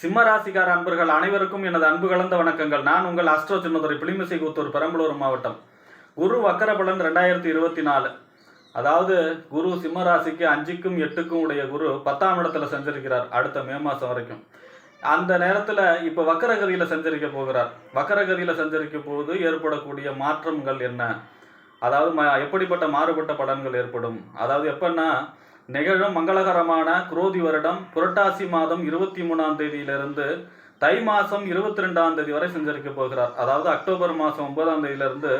சிம்மராசிகார அன்பர்கள் அனைவருக்கும் எனது அன்பு கலந்த வணக்கங்கள். நான் உங்கள் அஸ்ட்ரோ சின்னதுரை பிளிமிசை கூத்தூர் பெரம்பலூர் மாவட்டம். குரு வக்கரபலன் ரெண்டாயிரத்தி இருபத்தி நாலு. அதாவது குரு சிம்மராசிக்கு அஞ்சுக்கும் எட்டுக்கும் உடைய குரு பத்தாம் இடத்துல செஞ்சிருக்கிறார் அடுத்த மே மாதம் வரைக்கும். அந்த நேரத்தில் இப்போ வக்கரகதியில் சஞ்சரிக்க போகிறார். வக்கரகதியில் சஞ்சரிக்க போது ஏற்படக்கூடிய மாற்றங்கள் என்ன? அதாவது ம எப்படிப்பட்ட மாறுபட்ட பலன்கள் ஏற்படும்? அதாவது எப்பன்னா நிகழும் மங்களகரமான குரோதி வருடம் புரட்டாசி மாதம் இருபத்தி மூணாம் தேதியிலிருந்து தை மாதம் இருபத்தி ரெண்டாம் தேதி வரை சஞ்சரிக்க போகிறார். அதாவது அக்டோபர் மாதம் ஒன்பதாம் தேதியிலிருந்து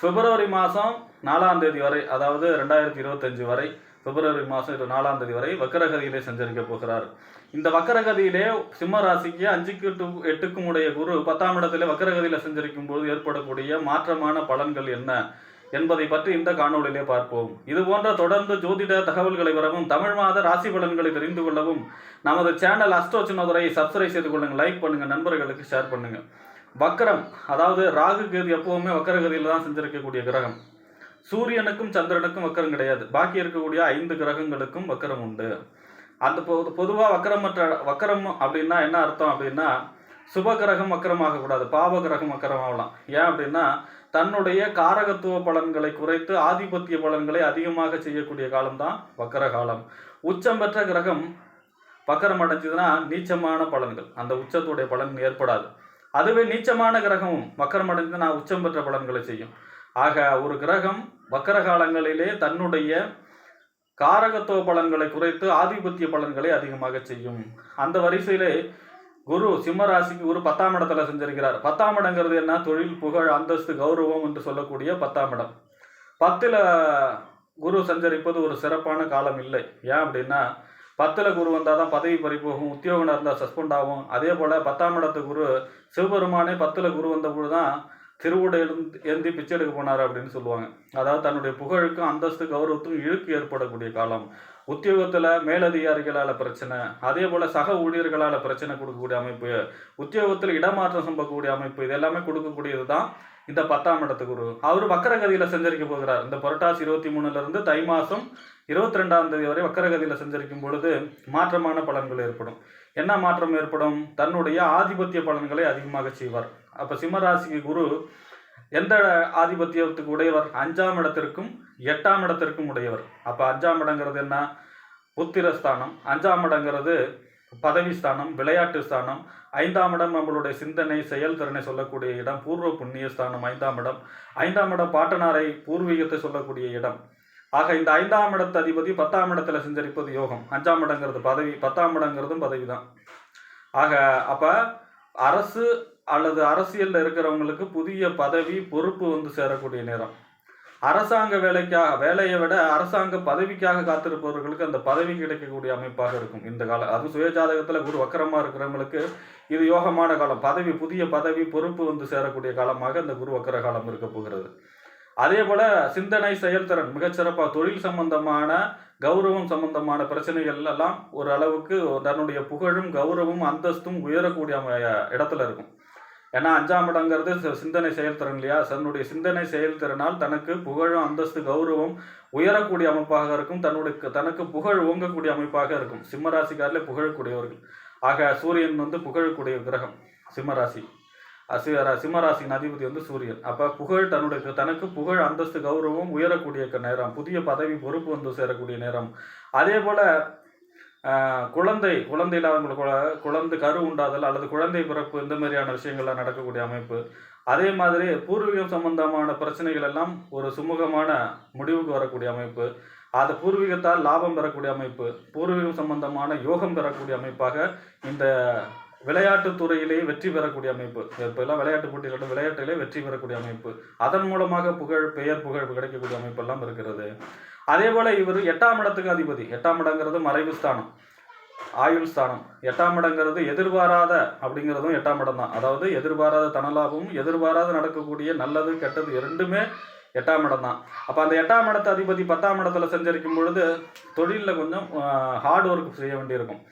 பிப்ரவரி மாதம் நாலாம் தேதி வரை அதாவது ரெண்டாயிரத்தி இருபத்தஞ்சு வரை பிப்ரவரி மாதம் இரு நாலாம் தேதி வரை வக்கரகதியிலே சஞ்சரிக்க போகிறார். இந்த வக்கரகதியிலே சிம்ம ராசிக்கு அஞ்சுக்கு டு எட்டுக்கும் உடைய குரு பத்தாம் இடத்திலே வக்கரகதியில் சஞ்சரிக்கும் போது ஏற்படக்கூடிய மாற்றமான பலன்கள் என்ன? என்பதை பற்றி இந்த காணொளியிலே பார்ப்போம். இது போன்ற தொடர்ந்து ஜோதிட தகவல்களை வரவும் தமிழ் மாத ராசி பலன்களை தெரிந்து கொள்ளவும் நமது சேனல் அஸ்ட்ரோ சின்னதுரையை சப்ஸ்கிரைப் செய்து கொள்ளுங்க லைக் பண்ணுங்க நண்பர்களுக்கு ஷேர் பண்ணுங்க. வக்கரம் அதாவது ராகு கேது எப்பவுமே வக்கரகதியில் தான் செஞ்சிருக்கக்கூடிய கிரகம். சூரியனுக்கும் சந்திரனுக்கும் வக்கரம் கிடையாது. பாக்கி இருக்கக்கூடிய ஐந்து கிரகங்களுக்கும் வக்கரம் உண்டு. அந்த பொது பொதுவாக வக்கரமற்ற வக்கரம் அப்படின்னா என்ன அர்த்தம் அப்படின்னா சுப கிரகம் வக்கரமாக ஆகக்கூடாது பாவ கிரகம் வக்கரம் ஆகலாம் ஏன் அப்படின்னா தன்னுடைய காரகத்துவ பலன்களை குறைத்து ஆதிபத்திய பலன்களை அதிகமாக செய்யக்கூடிய காலம்தான் வக்கர காலம் உச்சம் பெற்ற கிரகம் வக்கரம் அடைஞ்சதுன்னா நீச்சமான பலன்கள். அந்த உச்சத்துடைய பலன் ஏற்படாது. அதுவே நீச்சமான கிரகமும் வக்கரம் அடைஞ்சதுன்னா உச்சம் பெற்ற பலன்களை செய்யும். ஆக ஒரு கிரகம் வக்கர காலங்களிலே தன்னுடைய காரகத்துவ பலன்களை குறைத்து ஆதிபத்திய பலன்களை அதிகமாக செய்யும். அந்த வரிசையிலே குரு சிம்ம ராசிக்கு குரு பத்தாம் இடத்துல செஞ்சிருக்கிறார். பத்தாம் இடங்கிறது என்ன? தொழில் புகழ் அந்தஸ்து கௌரவம் என்று சொல்லக்கூடிய பத்தாம் இடம். பத்தில் குரு சஞ்சரிப்பது ஒரு சிறப்பான காலம் இல்லை. ஏன் அப்படின்னா பத்தில் குரு வந்தால் தான் பதவி பறிப்போகும் உத்தியோகம் இருந்தால் சஸ்பெண்ட் ஆகும். அதே போல் பத்தாம் இடத்து குரு சிவபெருமானே பத்தில் குரு வந்தபோது தான் திருவுடை எழுந்து ஏந்தி பிச்சை எடுக்க போனார் அப்படின்னு சொல்லுவாங்க. அதாவது தன்னுடைய புகழுக்கும் அந்தஸ்து கௌரவத்துக்கும் இழுக்கு ஏற்படக்கூடிய காலம். உத்தியோகத்தில் மேலதிகாரிகளால் பிரச்சனை அதே போல் சக ஊழியர்களால் பிரச்சனை கொடுக்கக்கூடிய அமைப்பு உத்தியோகத்தில் இடமாற்றம் சம்பக்கூடிய அமைப்பு இது எல்லாமே கொடுக்கக்கூடியது தான் இந்த பத்தாம் இடத்துக்கு குரு. அவர் வக்கரகதியில் செஞ்சரிக்க போகிறார். இந்த புரட்டாசி இருபத்தி மூணுலேருந்து தை மாதம் இருபத்தி ரெண்டாம் தேதி வரை வக்கரகதியில் செஞ்சரிக்கும் பொழுது மாற்றமான பலன்கள் ஏற்படும். என்ன மாற்றம் ஏற்படும்? தன்னுடைய ஆதிபத்திய பலன்களை அதிகமாக செய்வார். அப்போ சிம்மராசிக்கு குரு எந்த ஆதிபத்தியத்துக்கு உடையவர்? அஞ்சாம் இடத்திற்கும் எட்டாம் இடத்திற்கும் உடையவர். அப்போ அஞ்சாம் இடங்கிறது என்ன? புத்திரஸ்தானம் அஞ்சாம் இடங்கிறது பதவி ஸ்தானம் விளையாட்டு ஸ்தானம். ஐந்தாம் இடம் நம்மளுடைய சிந்தனை செயல்திறனை சொல்லக்கூடிய இடம். பூர்வ புண்ணிய ஸ்தானம் ஐந்தாம் இடம். ஐந்தாம் இடம் பாட்டனாரை பூர்வீகத்தை சொல்லக்கூடிய இடம். ஆக இந்த ஐந்தாம் இடத்து அதிபதி பத்தாம் இடத்துல செஞ்சரிப்பது யோகம். அஞ்சாம் இடங்கிறது பதவி பத்தாம் இடங்கிறதும் பதவி தான் ஆக அப்போ அரசு அல்லது அரசியலில் இருக்கிறவங்களுக்கு புதிய பதவி பொறுப்பு வந்து சேரக்கூடிய நேரம். அரசாங்க வேலைக்காக வேலையை விட அரசாங்க பதவிக்காக காத்திருப்பவர்களுக்கு அந்த பதவி கிடைக்கக்கூடிய அமைப்பாக இருக்கும். இந்த காலம் அது சுயஜாதகத்தில் குரு வக்கரமாக இருக்கிறவங்களுக்கு இது யோகமான காலம். பதவி புதிய பதவி பொறுப்பு வந்து சேரக்கூடிய காலமாக இந்த குரு வக்கர காலம் இருக்க போகிறது. அதே போல் சிந்தனை செயல்திறன் மிகச்சிறப்பாக தொழில் சம்பந்தமான கௌரவம் சம்பந்தமான பிரச்சனைகள் எல்லாம் ஒரு அளவுக்கு தன்னுடைய புகழும் கௌரவம் அந்தஸ்தும் உயரக்கூடிய இடத்துல இருக்கும். ஏன்னா அஞ்சாம் இடங்கிறது சிந்தனை செயல்திறன் இல்லையா? தன்னுடைய சிந்தனை செயல்திறனால் தனக்கு புகழும் அந்தஸ்து கௌரவம் உயரக்கூடிய அமைப்பாக இருக்கும். தன்னுடைய தனக்கு புகழ் ஓங்கக்கூடிய அமைப்பாக இருக்கும். சிம்மராசிக்காரிலே புகழக்கூடியவர்கள். ஆக சூரியன் வந்து புகழக்கூடிய கிரகம் சிம்மராசி. சிம்மராசியின் அதிபதி வந்து சூரியன். அப்போ புகழ் தன்னுடைய தனக்கு புகழ் அந்தஸ்து கௌரவம் உயரக்கூடிய நேரம் புதிய பதவி பொறுப்பு வந்து சேரக்கூடிய நேரம். அதே போல் குழந்தை குழந்தை இல்லாதவங்களுக்கு குழந்தை கரு உண்டாதல் அல்லது குழந்தை பிறப்பு இந்த மாதிரியான விஷயங்கள்லாம் நடக்கக்கூடிய அமைப்பு. அதே மாதிரி பூர்வீகம் சம்பந்தமான பிரச்சனைகள் எல்லாம் ஒரு சுமூகமான முடிவுக்கு வரக்கூடிய அமைப்பு. அது பூர்வீகத்தால் லாபம் பெறக்கூடிய அமைப்பு. பூர்வீகம் சம்பந்தமான யோகம் பெறக்கூடிய அமைப்பாக இந்த விளையாட்டு துறையிலேயே வெற்றி பெறக்கூடிய அமைப்பு. இப்போல்லாம் விளையாட்டு போட்டிகளில் விளையாட்டிலே வெற்றி பெறக்கூடிய அமைப்பு. அதன் மூலமாக புகழ் பெயர் புகழ் கிடைக்கக்கூடிய அமைப்பெல்லாம் இருக்கிறது. அதே போல இவர் எட்டாம் இடத்துக்கு அதிபதி. எட்டாம் இடங்கிறது மறைவு ஸ்தானம். ஆயுள் ஸ்தானம். எட்டாம் இடங்கிறது எதிர்பாராத அப்படிங்கிறதும் எட்டாம் இடம் தான். அதாவது எதிர்பாராத தனலாபமும் எதிர்பாராத நடக்கக்கூடிய நல்லது கெட்டது இரண்டுமே எட்டாம் இடம் தான். அப்போ அந்த எட்டாம் இடத்து அதிபதி பத்தாம் இடத்துல செஞ்சிருக்கும் பொழுது தொழிலில் கொஞ்சம் ஹார்ட் ஒர்க் செய்ய வேண்டியிருக்கும்.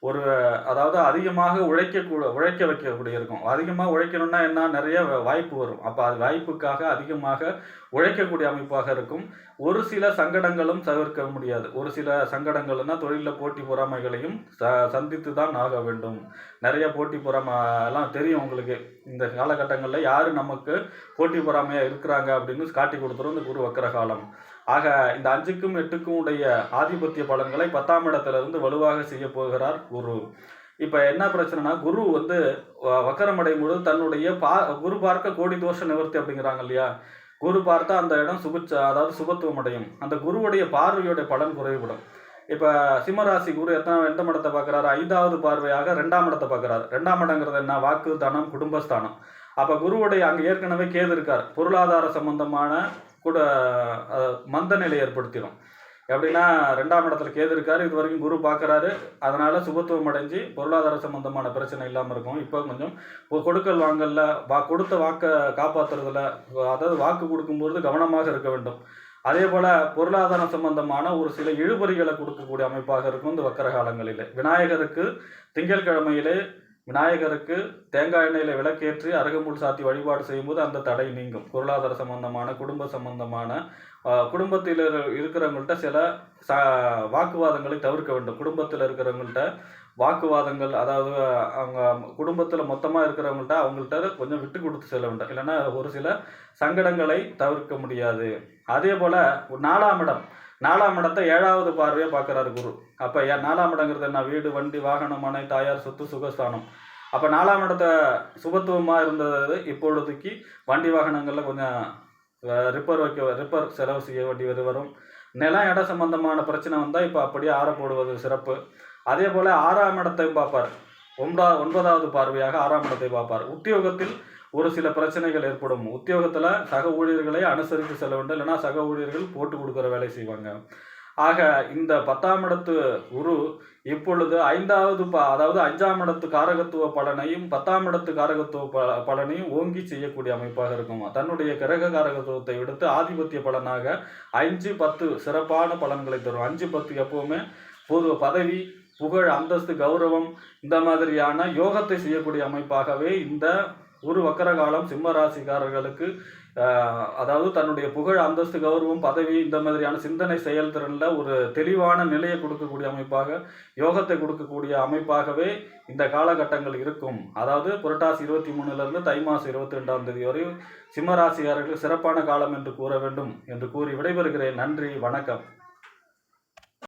ஒரு அதாவது அதிகமாக உழைக்கக்கூட உழைக்க வைக்கக்கூடிய இருக்கும். அதிகமாக உழைக்கணும்னா என்ன? நிறைய வாய்ப்பு வரும். அப்போ அது வாய்ப்புக்காக அதிகமாக உழைக்கக்கூடிய அமைப்பாக இருக்கும். ஒரு சில சங்கடங்களும் தவிர்க்க முடியாது. ஒரு சில சங்கடங்கள்னா தொழிலில் போட்டி பொறாமைகளையும் ச சந்தித்து தான் ஆக வேண்டும். நிறைய போட்டி பொறாமை எல்லாம் தெரியும் உங்களுக்கு. இந்த காலகட்டங்களில் யார் நமக்கு போட்டி பொறாமையாக இருக்கிறாங்க அப்படின்னு காட்டி கொடுத்துரும் இந்த குரு வக்கர காலம் ஆக இந்த அஞ்சுக்கும் எட்டுக்கும் உடைய ஆதிபத்திய பலன்களை பத்தாம் இடத்திலிருந்து வலுவாக செய்ய போகிறார் குரு. இப்போ என்ன பிரச்சனைனா குரு வந்து வ- வக்கரமடையும் பொழுது தன்னுடைய பா குரு பார்க்க கோடி தோஷ நிவர்த்தி அப்படிங்கிறாங்க இல்லையா? குரு பார்த்தா அந்த இடம் சுபிச்ச அதாவது சுபத்துவம் அடையும். அந்த குருவுடைய பார்வையுடைய பலன் குறைவுபடும். இப்போ சிம்மராசி குரு எத்தனை எந்த மடத்தை பார்க்குறாரு? ஐந்தாவது பார்வையாக ரெண்டாம் இடத்தை பார்க்குறாரு. ரெண்டாம் இடங்கிறது என்ன? வாக்கு தனம் குடும்பஸ்தானம். அப்போ குருவுடைய அங்கே ஏற்கனவே கேது இருக்கார். பொருளாதார சம்பந்தமான கூட மந்த நிலை ஏற்படுத்திடும் எப்படின்னா ரெண்டாம் இடத்துல கேது இருக்காரு இது வரைக்கும் குரு பார்க்குறாரு அதனால சுபத்துவம் அடைஞ்சு பொருளாதார சம்பந்தமான பிரச்சனை இல்லாமல் இருக்கும். இப்போ கொஞ்சம் கொடுக்கல் வாங்கல வா கொடுத்த வாக்கை காப்பாற்றுறதுல அதாவது வாக்கு கொடுக்கும்போது கவனமாக இருக்க வேண்டும். அதே போல் பொருளாதாரம் சம்பந்தமான ஒரு சில இழுபறிகளை கொடுக்கக்கூடிய அமைப்பாக இருக்கும் இந்த வக்கர காலங்களில். விநாயகருக்கு திங்கட்கிழமையிலே விநாயகருக்கு தேங்காய் எண்ணெயில் விளக்கேற்றி அருகம்புல் சாத்தி வழிபாடு செய்யும்போது அந்த தடை நீங்கும். பொருளாதார சம்பந்தமான குடும்ப சம்பந்தமான குடும்பத்தில் இருக்கிறவங்கள்ட்ட சில ச வாக்குவாதங்களை தவிர்க்க வேண்டும். குடும்பத்தில் இருக்கிறவங்கள்ட்ட வாக்குவாதங்கள் அதாவது அவங்க குடும்பத்தில் மொத்தமாக இருக்கிறவங்கள்ட்ட அவங்கள்ட்ட கொஞ்சம் விட்டு கொடுத்து செல்ல வேண்டும். இல்லைன்னா ஒரு சில சங்கடங்களை தவிர்க்க முடியாது. அதே போல் நாலாம் இடம். நாலாம் இடத்தை ஏழாவது பார்வையாக பார்க்குறாரு குரு. அப்போ ஏன் நாலாம் இடங்கிறது என்ன? வீடு வண்டி வாகனம் மனை தாயார் சொத்து சுகஸ்தானம். அப்போ நாலாம் இடத்த சுபத்துவமாக இருந்தது இப்பொழுதைக்கு வண்டி வாகனங்களில் கொஞ்சம் ரிப்பேர் வைக்க ரிப்பேர் செலவு செய்ய வேண்டி வரும். நிலம் இட சம்பந்தமான பிரச்சனை வந்தால் இப்போ அப்படியே ஆற போடுவது சிறப்பு. அதே போல் ஆறாம் இடத்தையும் பார்ப்பார். ஒன்பதா ஒன்பதாவது பார்வையாக ஆறாம் இடத்தை பார்ப்பார். உத்தியோகத்தில் ஒரு சில பிரச்சனைகள் ஏற்படும். உத்தியோகத்தில் சக ஊழியர்களை அனுசரித்து செல்ல வேண்டும். இல்லைன்னா சக ஊழியர்கள் போட்டு கொடுக்குற வேலை செய்வாங்க. ஆக இந்த பத்தாம் இடத்து குரு இப்பொழுது ஐந்தாவது ப அதாவது அஞ்சாம் இடத்து காரகத்துவ பலனையும் பத்தாம் இடத்து காரகத்துவ ப பலனையும் ஓங்கி செய்யக்கூடிய அமைப்பாக இருக்கும்? தன்னுடைய கிரக காரகத்துவத்தை விடுத்து ஆதிபத்திய பலனாக அஞ்சு பத்து சிறப்பான பலன்களை தரும். அஞ்சு பத்து எப்பவுமே பொது பதவி புகழ் அந்தஸ்து கௌரவம் இந்த மாதிரியான யோகத்தை செய்யக்கூடிய அமைப்பாகவே இந்த ஒரு வக்கர காலம் சிம்ம ராசிக்காரர்களுக்கு அதாவது தன்னுடைய புகழ் அந்தஸ்து கௌரவம் பதவி இந்த மாதிரியான சிந்தனை செயல்திறனில் ஒரு தெளிவான நிலையை கொடுக்கக்கூடிய அமைப்பாக யோகத்தை கொடுக்கக்கூடிய அமைப்பாகவே இந்த காலகட்டங்கள் இருக்கும். அதாவது புரட்டாசி இருபத்தி மூணுலேருந்து தை மாதம் இருபத்தி ரெண்டாம் தேதி வரை சிம்மராசிக்காரர்கள் சிறப்பான காலம் என்று கூற வேண்டும் என்று கூறி விடைபெறுகிறேன். நன்றி வணக்கம்.